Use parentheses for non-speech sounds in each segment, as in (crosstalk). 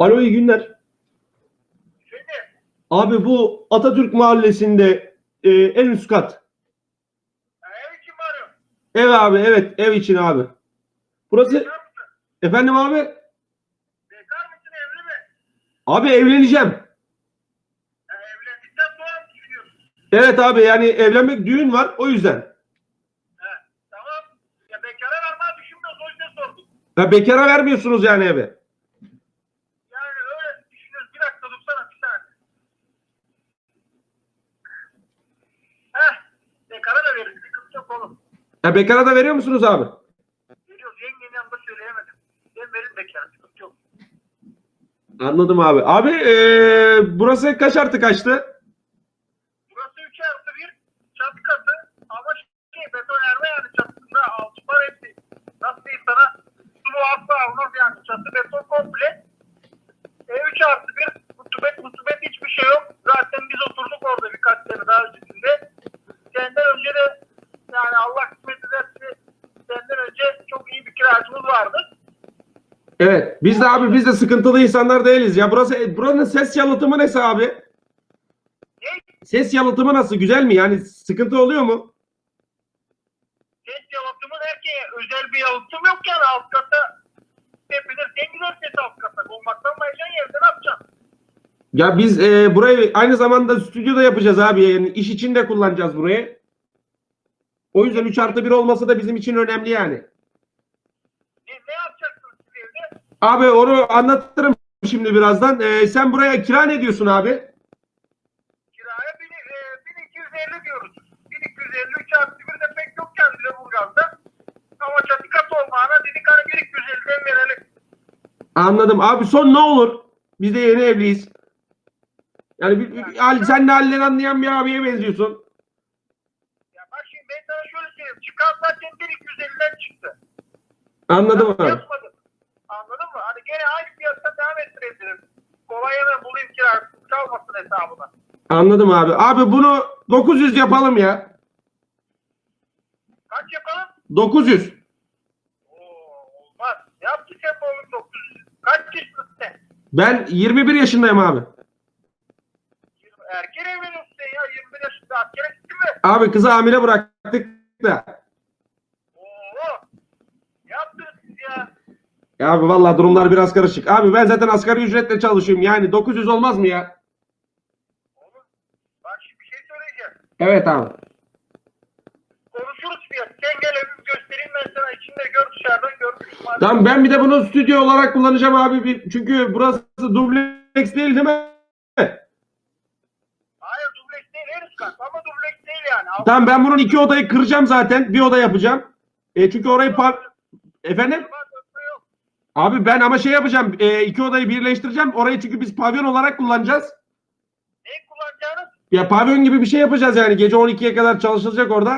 Alo iyi günler. Şimdi Abi bu Atatürk Mahallesi'nde e, en üst kat. ev için mi arıyorsun? Ev abi evet ev için abi. Burası Bekar mısın? efendim abi. Bekar mısın evli mi? Abi evleneceğim. Ya evlendikten sonra mı düşünüyorsun? Evet abi yani evlenmek düğün var o yüzden. He, tamam. Ya bekara vermeyi düşünmüyorsun o yüzden sordum. Ha, bekara vermiyorsunuz yani evi. Yani öyle düşünüyoruz. Bir dakika dursana bir saniye. Heh. Bekara da veririz. Sıkıntı yok Ha, bekara da veriyor musunuz abi? Veriyoruz. Yengenin yanında söyleyemedim. Ben veririm bekara. Sıkıntı yok. Anladım abi. Abi e, burası kaç artı kaçtı? Burası 3 artı 1 çatı katı ama şey beton erme yani çatısında alçıplar hepsi. Nasıl diyeyim sana? Su asla almaz yani. Çatı beton komple. E 3 artı 1 rutubet rutubet hiçbir şey yok. Zaten biz oturduk orada birkaç sene daha öncesinde. Senden önce de yani Allah kısmet ederse senden önce çok kiracımız vardı. Evet. Biz de abi biz de sıkıntılı insanlar değiliz. Ya burası buranın ses yalıtımı nasıl abi? Ne? Ses yalıtımı nasıl? Güzel mi? Yani sıkıntı oluyor mu? Ses yalıtımın erkeğe özel bir yalıtım yok yani alt katta. Hepiniz en güzel ses alt katta. Olmaktan mayacaksın yerde ne yapacaksın? Ya biz e, burayı aynı zamanda stüdyoda yapacağız abi. Yani iş için de kullanacağız burayı. O yüzden 3 artı 1 olması da bizim için önemli yani. Ne, ne yapacaksınız siz evde? Abi onu anlatırım şimdi birazdan. E, sen buraya kira ne diyorsun abi? Kiraya bin, e, 1250 diyoruz. 1250 3 artı 1 de pek yok kendine Burgaz'da. Ama çatı katı olmağına dedik hani 1250'den verelim. Anladım. Abi son ne olur? Biz de yeni evliyiz. Yani bir, bir- hal- sen de halden anlayan bir abiye benziyorsun. Ya bak şimdi ben sana şöyle söyleyeyim. Çıkan zaten 1250'den çıktı. Anladım abi. Yapmadım. Anladın mı? Hani gene aynı fiyattan devam ettirebilirim. Kolay hemen bulayım kira kalmasın hesabına. Anladım abi. Abi bunu 900 yapalım ya. Kaç yapalım? 900. Oo, olmaz. Yap ki sen oğlum 900. Kaç yaşındasın sen? Ben 21 yaşındayım abi. Erken evleniyorsun sen ya. 21 yaşında askere gittin mi? Abi kızı hamile bıraktık da. Oo. Ne yaptınız siz ya? Ya abi vallahi durumlar biraz karışık. Abi ben zaten asgari ücretle çalışıyorum. Yani 900 olmaz mı ya? Oğlum bak şimdi bir şey söyleyeceğim. Evet abi. Konuşuruz fiyat. Sen gel evimi göstereyim ben sana. İçinde gör dışarıdan. Hadi. Tamam ben bir de bunu stüdyo olarak kullanacağım abi. Bir- Çünkü burası dubleks değil değil mi? Hayır dubleks değil henüz kat. Ama dubleks değil yani. Tamam ben bunun iki odayı kıracağım zaten. Bir oda yapacağım. E çünkü orayı pa- Efendim? Yok. Abi ben ama şey yapacağım. E, iki odayı birleştireceğim. Orayı çünkü biz pavyon olarak kullanacağız. Ne kullanacağınız? Ya pavyon gibi bir şey yapacağız yani. Gece 12'ye kadar çalışılacak orada.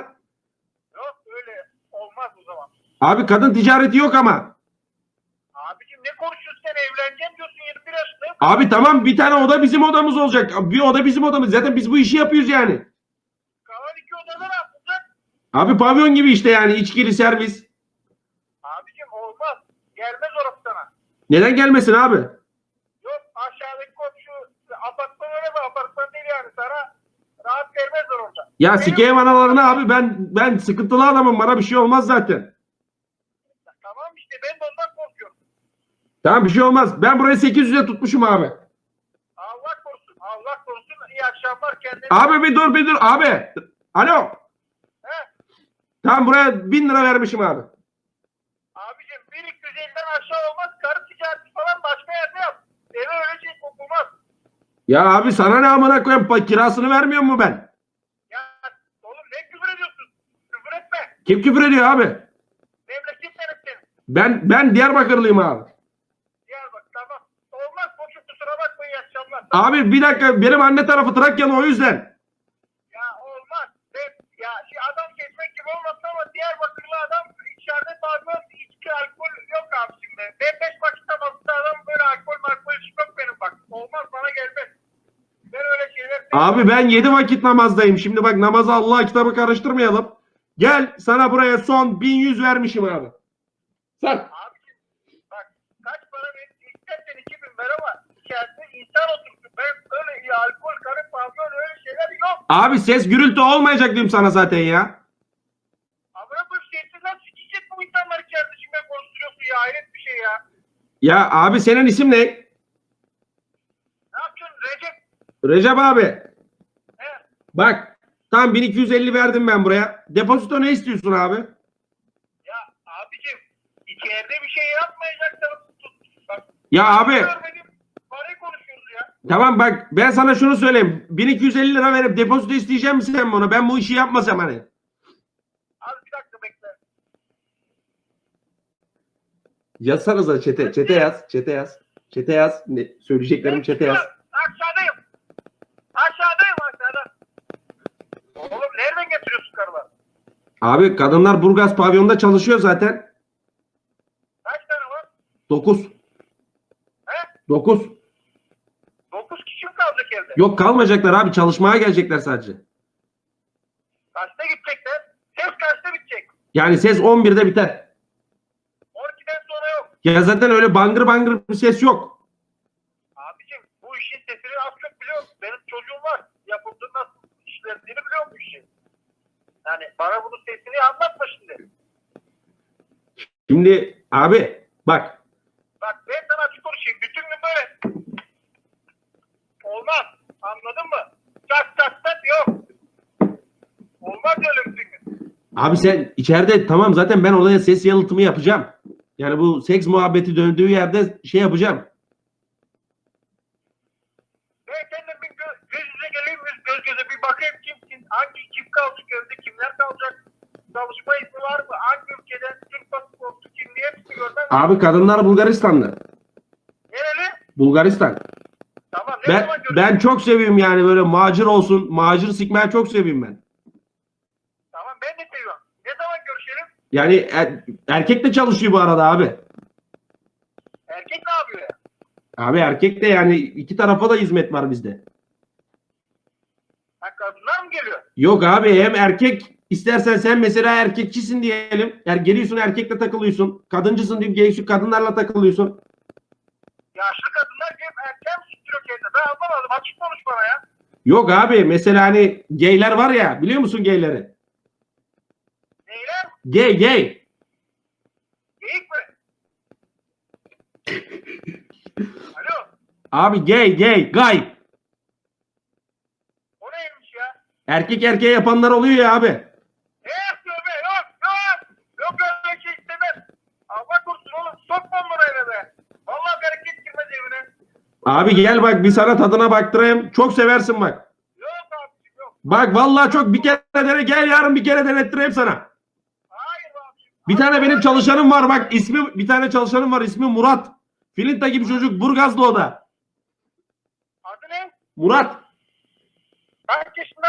Yok öyle olmaz o zaman. Abi kadın ticareti yok ama. Abicim ne konuşuyorsun sen evleneceğim diyorsun 21 yaşındayım. Abi tamam bir tane oda bizim odamız olacak. Bir oda bizim odamız. Zaten biz bu işi yapıyoruz yani. Kalan iki odada ne yapılacak? Abi pavyon gibi işte yani içkili servis. Abicim olmaz. Gelmez orası sana. Neden gelmesin abi? Yok aşağıdaki komşu apartman öyle bir apartman değil yani sana rahat vermezler orada. Ya Benim- sikeyim analarını abi ben ben sıkıntılı adamım bana bir şey olmaz zaten. Tamam işte ben de ondan korkuyorum. Tamam bir şey olmaz. Ben burayı 800'e tutmuşum abi. Allah korusun. Allah korusun. İyi akşamlar kendine. Abi bir dur bir dur abi. Alo. He? Tamam buraya 1000 lira vermişim abi. Abicim 1250'den aşağı olmaz. Karı ticareti falan başka yerde yap. Eve öyle şey kokulmaz. Ya abi sana ne amına koyayım Pa- kirasını vermiyor mu ben? Ya oğlum ne küfür ediyorsun? Küfür etme. Kim küfür ediyor abi? Memleket neresi senin? Ben ben Diyarbakırlıyım abi. Diyarbakır tamam. Olmaz boşu kusura bakma iyi akşamlar. Abi bir dakika benim anne tarafı Trakyalı o yüzden. Ya olmaz. Ben, ya şey adam kesmek gibi olmasın ama Diyarbakırlı adam içeride pardon içki alkol yok abi şimdi. Ben beş Abi ben yedi vakit namazdayım. Şimdi bak namaza Allah kitabı karıştırmayalım. Gel sana buraya son 1100 vermişim abi. Sen. Abi bak kaç para verin? İstersen 2000 ver ama insan otursun. Ben alkol, karı, öyle şeyler yok. Abi ses gürültü olmayacak dedim sana zaten ya. Abi bu sesi nasıl gidecek bu insanlar içeride şimdi konuşuyorsun ya hayret bir şey ya. Ya abi senin isim ne? Ne yapıyorsun Recep? Recep abi Bak tam 1250 verdim ben buraya. Depozito ne istiyorsun abi? Ya abicim içeride bir şey yapmayacaksanız tut. Bak Ya abi görmedim. Parayı konuşuyoruz ya. tamam bak ben sana şunu söyleyeyim. 1250 lira verip depozito isteyeceğim misin sen bunu? Ben bu işi yapmasam hani. Abi bir dakika bekle. Yazsanıza çete. Çete yaz. Çete yaz. Çete yaz. Ne, söyleyeceklerimi çete yaz. Abi kadınlar Burgaz pavyonda çalışıyor zaten. Kaç tane var? 9. He? 9. 9 kişi mi kalacak evde? Yok kalmayacaklar abi çalışmaya gelecekler sadece. Kaçta gidecekler? Ses kaçta bitecek? Yani ses 11'de biter. 12'den sonra yok. Ya zaten öyle bangır bangır bir ses yok. Abicim bu işin sesini az çok biliyorum. Benim çocuğum var. Yapıldığı nasıl işlendiğini biliyorum bu işi. Yani bana bunun sesini anlatma şimdi. Şimdi abi bak Bak ben sana açık konuşayım. Bütün gün böyle olmaz. Anladın mı? Çat çat çat yok. Olmaz öyle bütün gün. abi sen içeride tamam zaten ben olaya ses yalıtımı yapacağım. Yani bu seks muhabbeti döndüğü yerde şey yapacağım. Ben kendim bir gö- göz yüze geleyim yüz göz göze bir bakayım kim, kim hangi kim kalacak evde kimler kalacak çalışma izni var mı hangi ülkeden Türk pasaportu kimliği hepsini görmem Abi kadınlar Bulgaristanlı. Nereli? Bulgaristan. Tamam ne Ben zaman ben çok seviyorum yani böyle macir olsun. Macir sikmeyi çok seviyorum ben. Tamam ben de seviyorum. Ne zaman görüşelim? Yani er- erkek de çalışıyor bu arada abi. Erkek ne yapıyor ya? Abi erkek de yani iki tarafa da hizmet var bizde. Ha, kadınlar mı geliyor? Yok abi hem erkek istersen sen mesela erkekçisin diyelim. Er, geliyorsun erkekle takılıyorsun. Kadıncısın diye geliyorsun kadınlarla takılıyorsun. Yaşlı kadınlar gelip erken mi siktiriyor kendine? Ben anlamadım. Açık konuş bana ya. Yok abi mesela hani gayler var ya biliyor musun gayleri? Neyler? Gay gay. Geyik mi? (laughs) Alo. Abi gay gay gay. O neymiş ya? Erkek erkeğe yapanlar oluyor ya abi. Ne yapıyor be? Yok yok. Yok öyle şey istemez. Allah korusun oğlum. Sokma bunu eve be. Vallahi bereket girmez evine. Abi gel bak bir sana tadına baktırayım. Çok seversin bak. Yok abicim yok. Bak vallahi çok bir kere dene gel yarın bir kere denettireyim sana. Hayır abicim. Bir tane benim çalışanım var bak ismi bir tane çalışanım var ismi Murat. Filinta gibi çocuk Burgazlı o da. Adı ne? Murat. Kaç yaşında?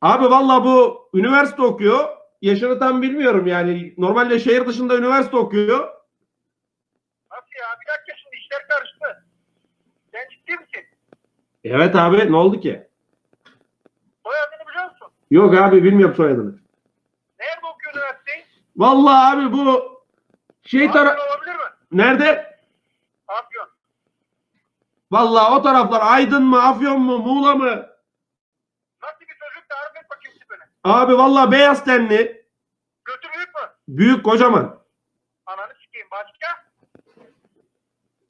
Abi vallahi bu üniversite okuyor. Yaşını tam bilmiyorum yani. Normalde şehir dışında üniversite okuyor. Nasıl ya? Bir dakika şimdi işler karıştı. Sen ciddi misin? Evet abi ne oldu ki? Soyadını biliyor musun? Yok abi bilmiyorum soyadını. Nerede okuyor üniversiteyi? Vallahi abi bu şey tara Afyon olabilir mi? nerede? Afyon. Vallahi o taraflar Aydın mı, Afyon mu, Muğla mı? Nasıl bir çocuk tarif et bakayım tipini. Abi vallahi beyaz tenli, Götü büyük mü? büyük kocaman. Ananı sikeyim. Başka?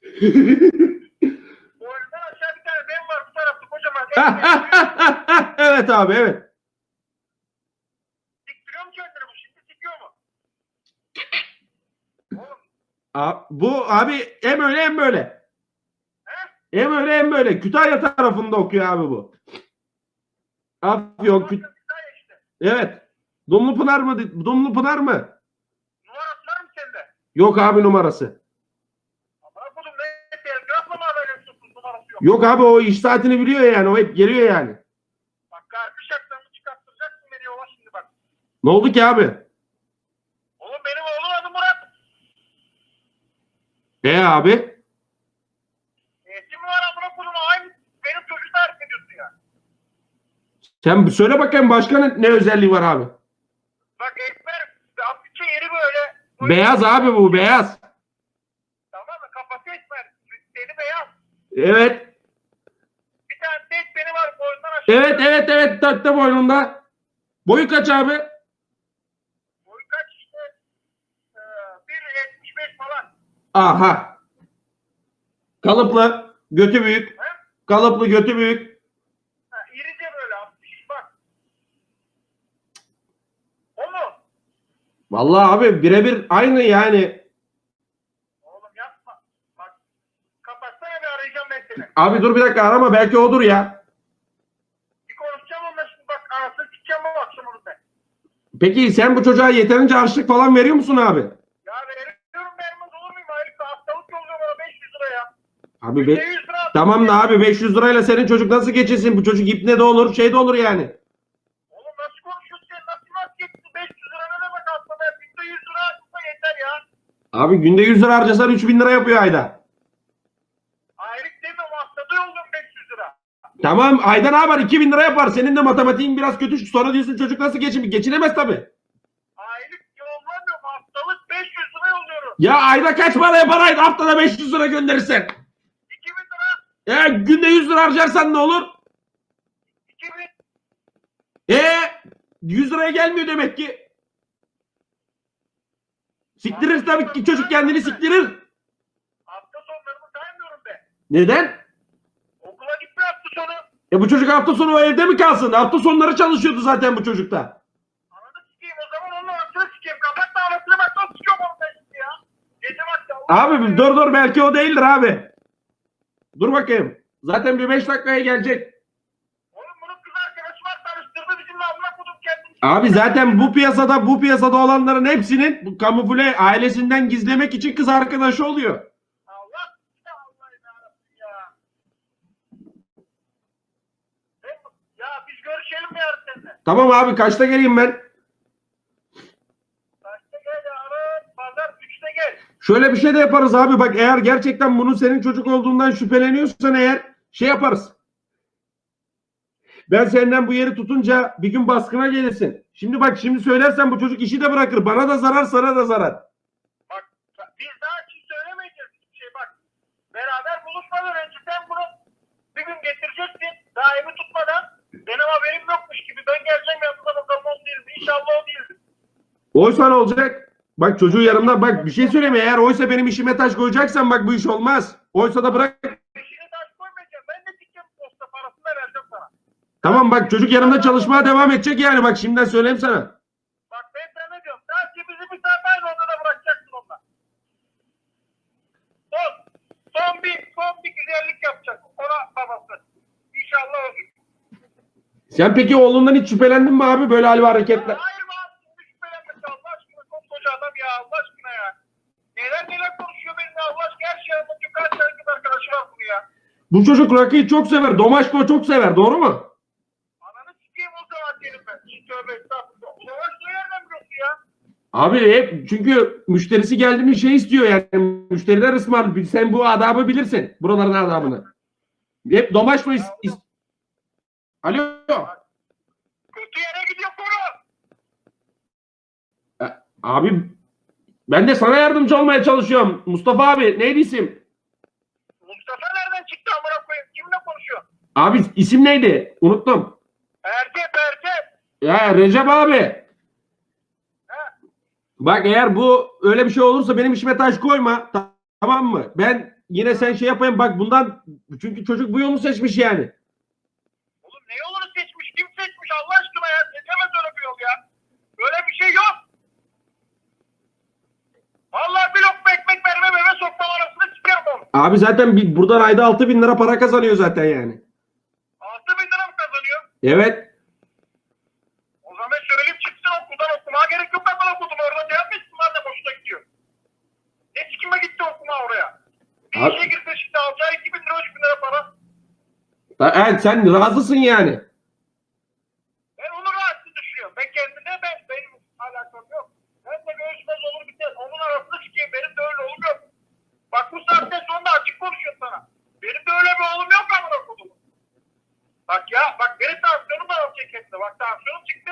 (laughs) Boynundan aşağı bir tane ben var bu tarafta kocaman. En büyük. (laughs) evet abi evet. Siktiriyor mu kendini bu şimdi? Sikiyor mu? Oğlum A- bu abi hem öyle hem böyle. he? Hem öyle hem böyle. Kütahya tarafında okuyor abi bu. Afyon, Küt- işte. Evet. Dumlupınar mı? Dumlupınar mı? Numarası var mı sende? Yok abi numarası. Amına kodum ne telgrafla mı haber ediyorsun numarası yok. Abi o iş saatini biliyor yani. O hep geliyor yani. Bak kardeş aksanı çıkarttıracaksın beni yola şimdi bak. Ne oldu ki abi? Oğlum benim oğlum adı Murat. E abi? Neyesi mi var amına kodum aynı benim çocuğu tarif ediyorsun ya. Sen söyle bakayım başka ne, ne özelliği var abi? Bak Ekber hafifçe yeri böyle. Beyaz abi bu beyaz. Tamam mı? Kafası Ekber. Seni beyaz. Evet. Bir tane tek beni var boyundan Evet evet evet tatta boynunda. Boyu kaç abi? Boyu kaç işte? Ee, 1.75 falan. Aha. Kalıplı, götü büyük. He? Kalıplı, götü büyük. Ha, irice böyle 60 bak. O mu? Vallahi abi birebir aynı yani. Oğlum yapma. Bak kapatsana bir arayacağım ben seni. Abi dur bir dakika arama belki odur ya. Bir konuşacağım onunla şimdi bak arasını çıkacağım bu akşam onu ben. Peki sen bu çocuğa yeterince harçlık falan veriyor musun abi? Ya veriyorum vermez olur muyum? Aylık haftalık yolluyor bana 500 lira ya. Abi Bir be- de 100 lira. tamam da abi 500 lirayla senin çocuk nasıl geçirsin? Bu çocuk ipne de olur şey de olur yani. Oğlum nasıl konuşuyorsun sen? Nasıl vazgeçtin? 500 lira ne demek aslında? Ben günde 100 lira açsa yeter ya. Abi günde 100 lira harcasan 3000 lira yapıyor ayda. Aylık demiyorum haftada yolluyorum 500 lira. Tamam ayda ne yapar? 2000 lira yapar. Senin de matematiğin biraz kötü. Sonra diyorsun çocuk nasıl geçin? Geçinemez tabii. Aylık yollamıyorum haftalık 500 lira yolluyorum. Ya ayda kaç para yapar ayda? Haftada 500 lira gönderirsen. 2000 lira. Ya günde 100 lira harcarsan ne olur? 2000. E 100 liraya gelmiyor demek ki. Siktirir tabii ki çocuk kendini siktirir. Hafta sonlarımı saymıyorum ben. Neden? Sonu. E bu çocuk hafta sonu evde mi kalsın? Hafta sonları çalışıyordu zaten bu çocukta. Ananı sikeyim o zaman onun anasını sikeyim. Kapat da anasını bak nasıl sikiyorum onu ben şimdi ya. Gece vakti. Allah Abi dur dur belki o değildir abi. Dur bakayım. Zaten bir 5 dakikaya gelecek. Oğlum bunun kız arkadaşı var tanıştırdı bizimle amına kodum kendini. Abi zaten bu piyasada bu piyasada olanların hepsinin bu kamufle ailesinden gizlemek için kız arkadaşı oluyor. Allah ya Allah yarabbim ya. Sen- Ya biz görüşelim mi yarın seninle? Tamam abi kaçta geleyim ben? Kaçta gel yarın? Pazar 3'te gel. Şöyle bir şey de yaparız abi bak eğer gerçekten bunun senin çocuk olduğundan şüpheleniyorsan eğer şey yaparız. Ben senden bu yeri tutunca bir gün baskına gelirsin. Şimdi bak şimdi söylersen bu çocuk işi de bırakır. Bana da zarar sana da zarar. Bak biz daha hiç söylemeyeceğiz hiçbir şey bak. Beraber buluşmadan önce sen bunu bir gün getireceksin. Daha evi tutmadan. Benim haberim yokmuş gibi. Ben geleceğim yanına bakalım o değildi. İnşallah o değildi. Oysa ne olacak? Bak çocuğu yanımda bak bir şey söyleme eğer oysa benim işime taş koyacaksan bak bu iş olmaz. Oysa da bırak. Peşini taş koymayacağım. Ben de dikeceğim posta parasını da vereceğim sana. Tamam bak çocuk yanımda çalışmaya devam edecek yani bak şimdiden söyleyeyim sana. Bak ben sana ne diyorum. Sadece bizi bir saat aynı odada bırakacaksın onunla. Son. Son bir, son bir güzellik yapacak. Ona babası. İnşallah olur. Sen peki oğlundan hiç şüphelendin mi abi böyle hal ve hareketler? Hayır be abi. Şimdi şüphelenmesi Allah aşkına. Koskoca adam ya Allah aşkına ya. Neler neler konuşuyor benimle Allah aşkına. Her şey anlatıyor. Kaç tane kız arkadaşı var bunu ya. Bu çocuk rakıyı çok sever. Domaşko çok sever. Doğru mu? Ananı sikeyim o zaman senin ben. Tövbe estağfurullah. Ulan ne yerden biliyorsun ya? Abi hep çünkü müşterisi geldi mi şey istiyor yani müşteriler ısmarlıyor. Sen bu adabı bilirsin. Buraların adabını. Hep domaşko is, is- Alo. Kötü yere gidiyor konu. E, Abi ben de sana yardımcı olmaya çalışıyorum. Mustafa abi neydi isim? Mustafa nereden çıktı amına koyayım? Kimle konuşuyor? Abi isim neydi? Unuttum. Ercep Ercep. Ya Recep abi. He. Bak eğer bu öyle bir şey olursa benim işime taş koyma. Ta- Tamam mı? Ben yine sen şey yapayım bak bundan çünkü çocuk bu yolu seçmiş yani. Oğlum ne yolunu seçmiş? Kim seçmiş Allah aşkına ya? Seçemez öyle bir yol ya. Öyle bir şey yok. Vallahi bir lokma ekmek vermem eve sokmam arasını sikerim oğlum. Abi zaten bir, buradan ayda 6000 bin lira para kazanıyor zaten yani. 6 bin lira mı kazanıyor? Evet. O zaman söyleyeyim çıksın okuldan okumaya gerek yok ben okudum orada devam etsin madem hoşuna gidiyor. Ne sikime gitti okuma oraya? Bir Abi- işe girse şimdi alacağı 2 bin lira 3 bin lira para. Ha, evet, sen razısın yani. Ben onu rahatsız düşünüyorum. Ben kendine ben benim alakam yok. Ben de görüşmez olur biter. Onun arasında sikeyim. Benim de öyle oğlum yok. Bak bu saatten sonra açık konuşuyorum sana. Benim de öyle bir oğlum yok amına kodum. Bak ya bak benim tansiyonum da alacak kendine. Bak tansiyonum çıktı.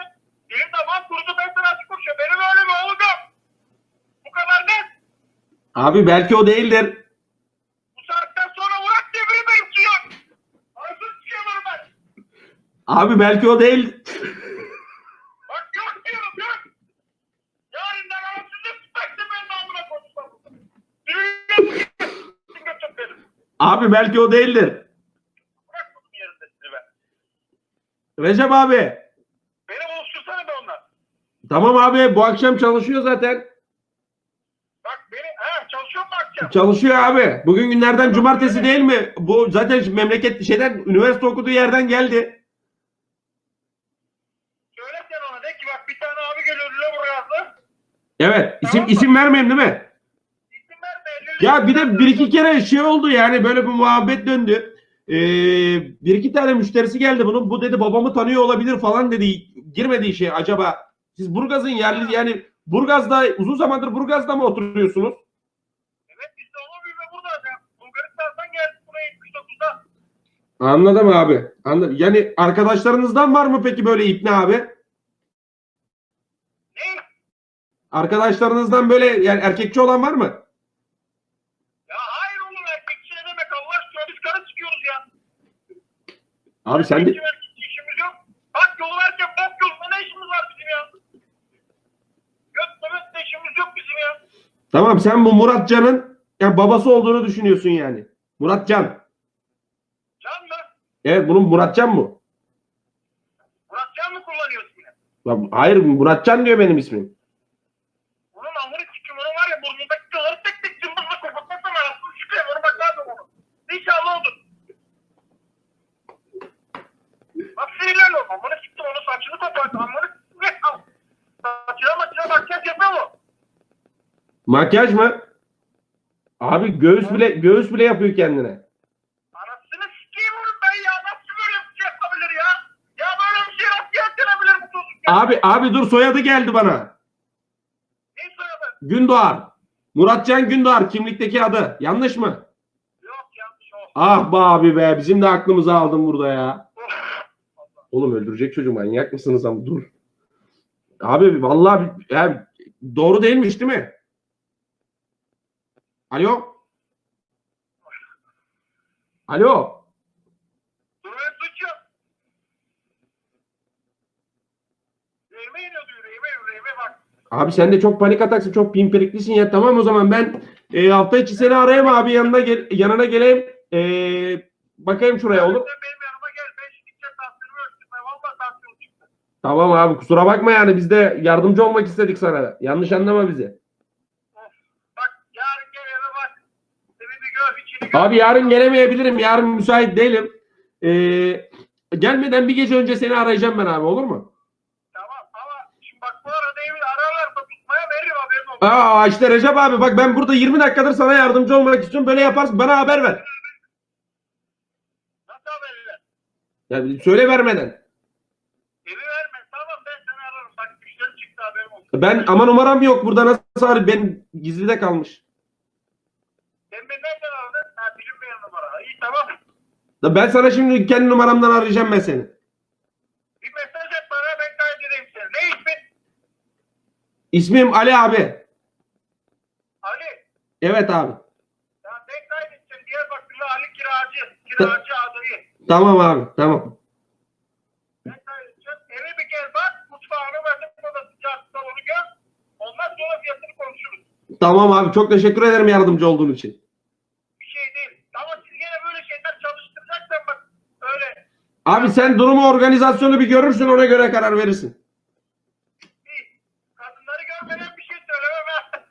Dilim damağım kurudu ben sana açık konuşuyorum. Benim öyle bir oğlum yok. Bu kadar net. Abi belki o değildir. Bu saatten sonra uğrak diye biri benimki yok. Sikeyim onu ben. Abi belki o değil. Abi belki o değildir. Recep abi. Beni buluştursana be onlar. Tamam abi bu akşam çalışıyor zaten. Bak beni ha çalışıyor mu akşam? Çalışıyor abi. Bugün günlerden cumartesi değil mi? Bu zaten memleket şeyden üniversite okuduğu yerden geldi. Söyle sen ona de ki bak bir tane abi geliyor Lüleburgaz'da. Evet. isim Tamam mı? isim vermeyeyim değil mi? Ya bir de bir iki kere şey oldu yani böyle bir muhabbet döndü. Ee, bir iki tane müşterisi geldi bunun. Bu dedi babamı tanıyor olabilir falan dedi. Girmediği şey acaba. Siz Burgaz'ın yerli yani Burgaz'da uzun zamandır Burgaz'da mı oturuyorsunuz? Evet biz de onu büyüme burada. Ya. Bulgaristan'dan geldik buraya 79'da. Anladım abi. Anladım. Yani arkadaşlarınızdan var mı peki böyle İbni abi? Ne? Arkadaşlarınızdan böyle yani erkekçi olan var mı? Ya hayır oğlum erkekçi ne demek Allah aşkına biz karı çıkıyoruz ya. Abi sen de işimiz yok. Bak yolu verken bok yolunda ne işimiz var bizim ya? Göt nöbet ne işimiz yok bizim ya. tamam sen bu Muratcan'ın ya babası olduğunu düşünüyorsun yani. Muratcan. Can mı? Evet bunun Muratcan mı? Murat Can mı kullanıyor ismini? Ya, hayır Muratcan diyor benim ismim. Makyaj mı? Abi göğüs bile göğüs bile yapıyor kendine. Anasını sikeyim oğlum ben ya. Nasıl böyle bir şey yapabilir ya? Ya böyle bir şey nasıl yaşanabilir bu çocuk ya? Abi abi dur soyadı geldi bana. Ne soyadı? Gündoğar. Muratcan Gündoğar kimlikteki adı. Yanlış mı? Yok yanlış o. Ah be abi be bizim de aklımızı aldın burada ya. Of. Oğlum öldürecek çocuğu manyak mısınız ama dur. Abi vallahi ya, doğru değilmiş değil mi? Alo? Alo? Dur ben suç yok. Yüreğime iniyordu yüreğime yüreğime bak. Abi sen de çok panik ataksın, çok pimpiriklisin ya. Tamam o zaman ben e, hafta içi seni arayayım abi yanına gel, yanına geleyim. E, bakayım şuraya olur. Sen benim yanıma gel. Ben şimdi gideceğim tansiyonu. Valla tansiyonu çıktı. Tamam abi kusura bakma yani biz de yardımcı olmak istedik sana. Yanlış anlama bizi. Of. Bak yarın gel eve bak. Seni bir gör içini gör. Abi yarın gelemeyebilirim. Yarın müsait değilim. E, gelmeden bir gece önce seni arayacağım ben abi olur mu? Tamam ama şimdi bak bu arada evi ararlarsa tutmaya veririm haberin olsun. Aa işte Recep abi bak ben burada 20 dakikadır sana yardımcı olmak istiyorum. Böyle yaparsın bana haber ver. Nasıl haberler? Ya söyle vermeden. Evi verme. Tamam ben seni ararım. Bak müşteri çıktı haberin olsun. Ben ama numaram yok burada nasıl arayayım? Ben gizlide kalmış. Sen beni nereden aradın? Ha bilinmeyen numara. İyi tamam. Da Ben sana şimdi kendi numaramdan arayacağım ben seni. Bir mesaj et bana ben kaydedeyim seni. Ne ismin? İsmim Ali abi. Ali. Evet abi. Ya ben kaydedeceğim. Diyarbakırlı Ali Kiracı. Kiracı adayı. Tamam abi tamam. Ben kaydedeceğim. Eve bir gel bak. Mutfağını verdim. Odası çarşı salonu gör. Ondan sonra fiyatını konuşuruz. Tamam abi çok teşekkür ederim yardımcı olduğun için. Abi sen durumu organizasyonu bir görürsün ona göre karar verirsin. Kadınları görmeden bir şey söylemem.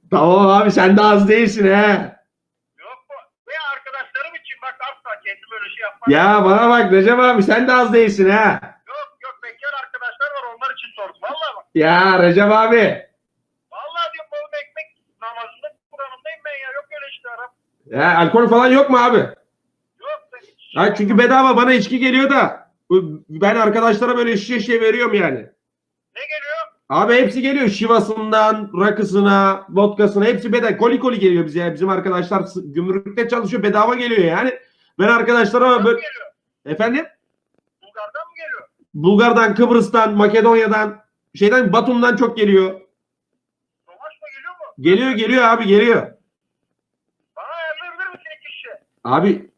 (laughs) Tamam abi sen de az değilsin he. Yok mu? Ve arkadaşlarım için bak asla kendim öyle şey yapmam. Ya bana bak Recep abi sen de az değilsin he. Yok yok bekar arkadaşlar var onlar için sordum. Vallahi bak. Ya Recep abi. Vallahi diyorum oğlum ekmek namazında Kur'an'ındayım ben ya. Yok öyle işte Arap. Ya alkol falan yok mu abi? Ya çünkü bedava bana içki geliyor da ben arkadaşlara böyle şişe şişe veriyorum yani. Ne geliyor? Abi hepsi geliyor. Şivasından, rakısına, vodkasına hepsi bedava. Koli koli geliyor bize. ya. Bizim arkadaşlar gümrükte çalışıyor. Bedava geliyor yani. Ben arkadaşlara Bulgar'dan böyle... geliyor? Efendim? Bulgar'dan mı geliyor? Bulgar'dan, Kıbrıs'tan, Makedonya'dan, şeyden Batum'dan çok geliyor. Tomaş mı geliyor mu? Geliyor geliyor abi geliyor. Bana ayarlayabilir misin iki kişi? Abi.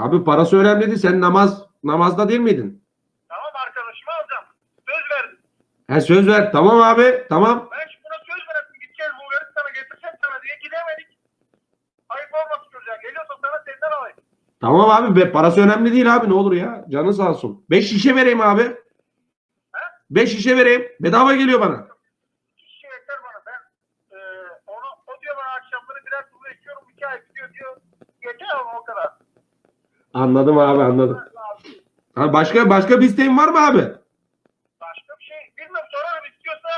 Abi parası önemli değil. Sen namaz namazda değil miydin? Tamam arkadaşıma alacağım. Söz verdim. He söz ver. Tamam abi. Tamam. Ben şimdi buna söz verdim. Gideceğiz Bulgaristan'a getirsem sana diye gidemedik. Ayıp olmasın çocuğa. Geliyorsa sana senden alayım. Tamam abi. Be, parası önemli değil abi. Ne olur ya. Canın sağ olsun. 5 şişe vereyim abi. He? 5 şişe vereyim. Bedava geliyor bana. İki kişi yeter bana. Ben e, onu, o diyor bana akşamları birer turda içiyorum. iki ay gidiyor diyor. Yeter ama o kadar. Anladım abi anladım. Ha, başka başka bir isteğin var mı abi? Başka bir şey bilmiyorum sorarım istiyorsa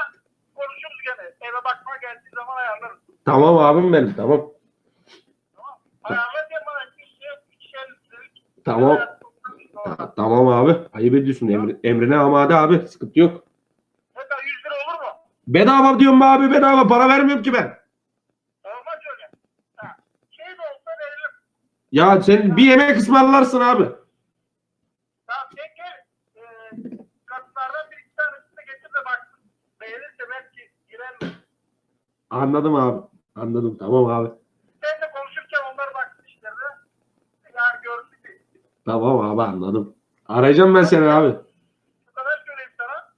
konuşuruz gene. Eve bakma geldiği zaman ayarlarız. Tamam abim benim. Tamam. Tamam. Ayarlar diye bana iki kişi, iki kişi elbiseli. Tamam. Ta- tamam abi. Ayıp ediyorsun. Emri, emrine amade abi. Sıkıntı yok. Hatta 100 lira olur mu? Bedava diyorum be abi bedava. Para vermiyorum ki ben. Olmaz öyle. Ha. Şey de olsa veririm. Ya sen bir yemek ısmarlarsın abi. Tamam tek gel. E, kadınlardan bir iki tanesini getir de baksın. Beğenirse belki girer mi? Anladım abi. Anladım. Tamam abi. Sen de konuşurken onlar baksın işlerine. Yani görsün diye. Tamam abi anladım. Arayacağım ben seni abi. Şu kadar söyleyeyim sana.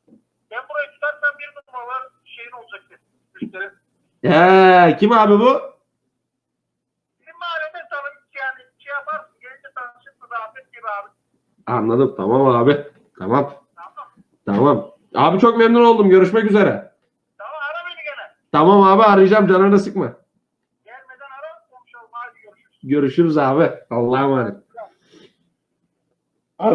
Ben burayı tutarsam bir numaralar şeyin olacak. Müşteri. He, kim abi bu? Bizim mahallede tanım yani şey yaparsın. Gelince tanışırsın. Rafet gibi abi. Anladım. Tamam abi. Tamam. Tamam. Abi çok memnun oldum. Görüşmek üzere. Tamam ara beni gene. Tamam abi arayacağım. Canını sıkma. Gelmeden ara konuşalım. Hadi görüşürüz. Görüşürüz abi. Allah'a emanet.